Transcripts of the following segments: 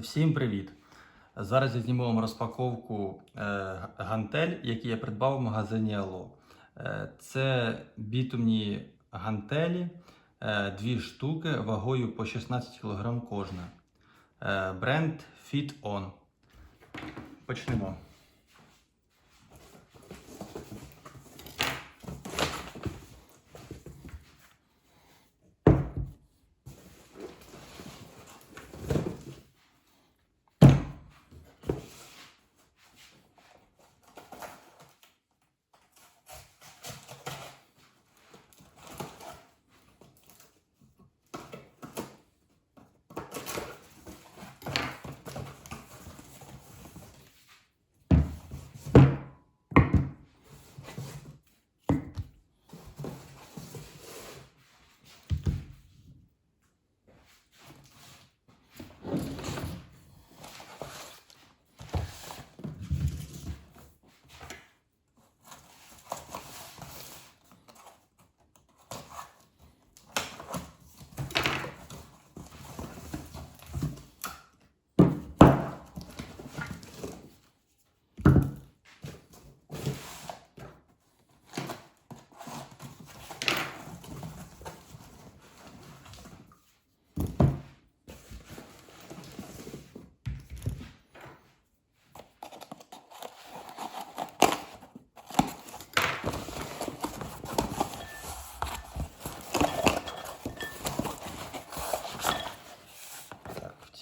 Всім привіт! Зараз я зніму вам розпаковку е, гантель, які я придбав в магазині Ало. Е, це бітумні гантелі, е, дві штуки вагою по 16 кг кожна. Бренд Fit On. Почнемо.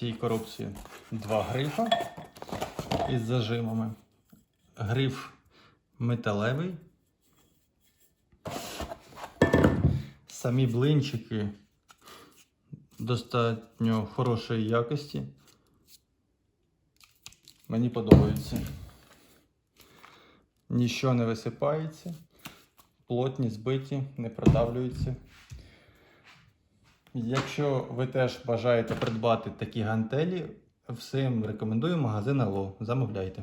Цій коробці два грифа із зажимами. Гриф металевий. Самі блинчики достатньо хорошої якості. Мені подобається. Ніщо не висипається, плотні, збиті, не продавлюються. Якщо ви теж бажаєте придбати такі гантелі, всім рекомендую магазин Ало. Замовляйте.